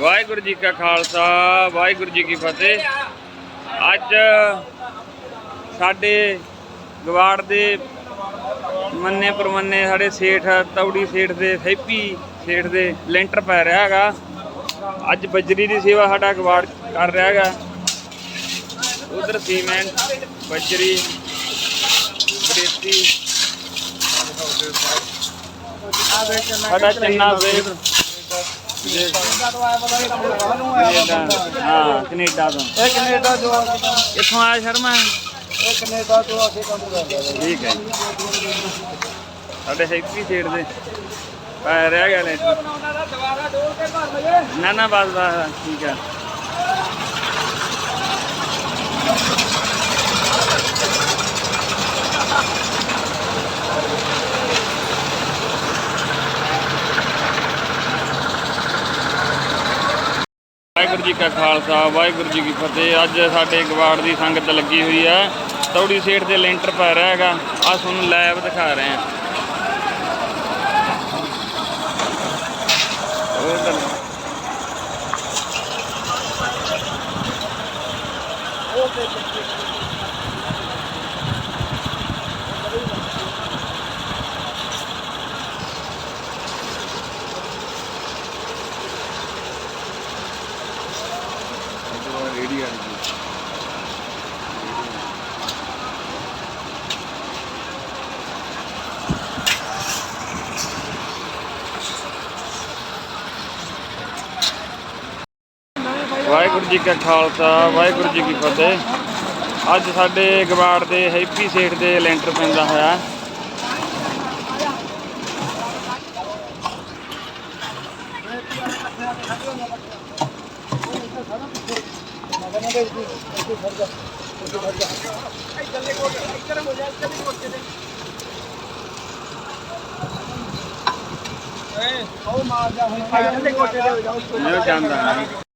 ਵਾਹਿਗੁਰੂ ਜੀ ਕਾ ਖਾਲਸਾ, ਵਾਹਿਗੁਰੂ ਜੀ ਕੀ ਫਤਿਹ। ਅੱਜ ਸਾਡੇ ਗਵਾੜ ਦੇ ਮੰਨੇ ਪਰਮੰਨੇ ਸਾਡੇ ਸੇਠ, ਤੌੜੀ ਸੇਠ ਦੇ ਥੈਪੀ ਸੇਠ ਦੇ ਲੈਂਟਰ ਪੈ ਰਿਹਾ ਹੈਗਾ। ਅੱਜ ਬਜਰੀ ਦੀ ਸੇਵਾ ਸਾਡਾ ਗਵਾੜ ਕਰ ਰਿਹਾ ਹੈਗਾ। ਉਧਰ ਸੀਮੈਂਟ, ਬਜਰੀ ਬਰੇਤੀ ਸਾਡਾ ਚੰਨਾ ਵੇਖ ਹਾਂ ਕੈਨੇਡਾ ਤੋਂ। ਇਹ ਕੈਨੇਡਾ ਜੋ ਆ ਕੇ ਕੰਮ ਕਿੱਥੋਂ ਆਇਆ ਸ਼ਰਮਾ? ਇਹ ਕੈਨੇਡਾ ਜੋ ਆ ਕੇ ਕੰਮ ਕਰਦਾ ਹੈ ਠੀਕ ਹੈ ਸਾਡੇ ਹੈਪੀ ਸੇਡ ਦੇ। ਪੈ ਰਹਿ ਗਿਆ ਲੈਂਟਰ। ਨਾ ਨਾ ਬਸ ਬਸ ਠੀਕ ਹੈ। ਵਾਹਿਗੁਰੂ ਜੀ ਕਾ ਖਾਲਸਾ, ਵਾਹਿਗੁਰੂ ਜੀ ਕੀ ਫਤਿਹ। ਅੱਜ ਸਾਡੇ ਗਵਾੜ ਦੀ ਸੰਗਤ ਲੱਗੀ ਹੋਈ ਹੈ। ਤੌੜੀ ਸੇਠ ਦੇ ਲੈਂਟਰ ਪੈ ਰਿਹਾ ਹੈਗਾ। ਆ ਤੁਹਾਨੂੰ ਲਾਈਵ ਦਿਖਾ ਰਹੇ ਹਾਂ। ਉਧਰ ਰੇੜੀ ਵਾਹਿਗੁਰੂ ਜੀ ਕਾ ਖਾਲਸਾ, ਵਾਹਿਗੁਰੂ ਜੀ ਕੀ ਫਤਿਹ। ਅੱਜ ਸਾਡੇ ਗਵਾੜ ਦੇ ਹੈਪੀ ਸੇਠ ਦੇ ਲੈਂਟਰ ਪੈਂਦਾ ਹੋਇਆ। ਉਹ ਮਾਰ ਜਾ ਹੁਣ। ਮੈਂ ਜਾਂਦਾ